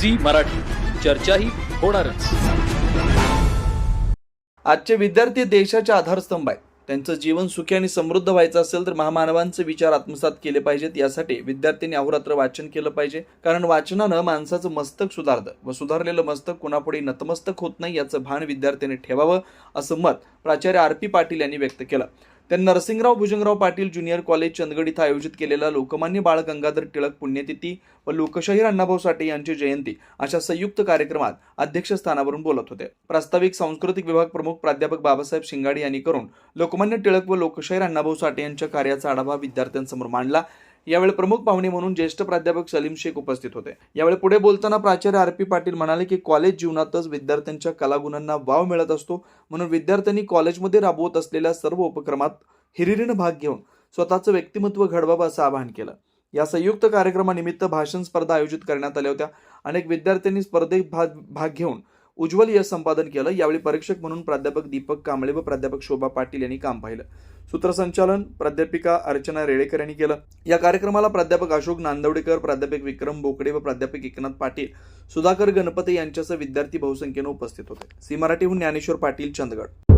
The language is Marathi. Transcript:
झी मराठी. चर्चाही होणारच. आजचे विद्यार्थी देशाचे आधारस्तंभ आहे त्यांचं जीवन सुखी आणि समृद्ध व्हायचं असेल तर महामानवांचे विचार आत्मसात केले पाहिजेत. यासाठी विद्यार्थ्यांनी अहोरात्र वाचन केलं पाहिजे. कारण वाचनानं माणसाचं मस्तक सुधारतं व सुधारलेलं मस्तक कुणापुढे नतमस्तक होत नाही याचं भान विद्यार्थ्यांनी ठेवावं असं मत प्राचार्य आर पी पाटील यांनी व्यक्त केलं. त्यांनी नरसिंगराव भुजंगराव पाटील ज्युनियर कॉलेज चंदगड इथं आयोजित केलेला लोकमान्य बाळ गंगाधर टिळक पुण्यतिथी व लोकशाहीर अण्णाभाऊ साठे यांची जयंती अशा संयुक्त कार्यक्रमात अध्यक्षस्थानावरून बोलत होते. प्रास्ताविक सांस्कृतिक विभाग प्रमुख प्राध्यापक बाबासाहेब शिंगाडे यांनी करून लोकमान्य टिळक व लोकशाहीर अण्णाभाऊ साठे यांच्या कार्याचा आढावा विद्यार्थ्यांसमोर मांडला. यावेळी प्रमुख पाहुणे म्हणून ज्येष्ठ प्राध्यापक सलीम शेख उपस्थित होते. यावेळी पुढे बोलताना प्राचार्य आर पी पाटील म्हणाले की कॉलेज जीवनातच विद्यार्थ्यांच्या कलागुणांना वाव मिळत असतो. म्हणून विद्यार्थ्यांनी कॉलेजमध्ये राबवत असलेल्या सर्व उपक्रमात हिरिरीनं भाग घेऊन स्वतःचं व्यक्तिमत्व घडवावं असं आवाहन केलं. या संयुक्त कार्यक्रमानिमित्त भाषण स्पर्धा आयोजित करण्यात आल्या होत्या. अनेक विद्यार्थ्यांनी स्पर्धेत भाग भाग घेऊन उज्ज्वल यश संपादन केलं. यावेळी परीक्षक म्हणून प्राध्यापक दीपक कांबळे व प्राध्यापक शोभा पाटील यांनी काम पाहिलं. सूत्रसंचालन प्राध्यापिका अर्चना रेडेकर यांनी केलं. या कार्यक्रमाला प्राध्यापक अशोक नांदवडेकर प्राध्यापक विक्रम बोकडे व प्राध्यापक एकनाथ पाटील सुधाकर गणपती यांच्यासह विद्यार्थी बहुसंख्येनं उपस्थित होते. सी मराठीहून ज्ञानेश्वर पाटील चंदगड.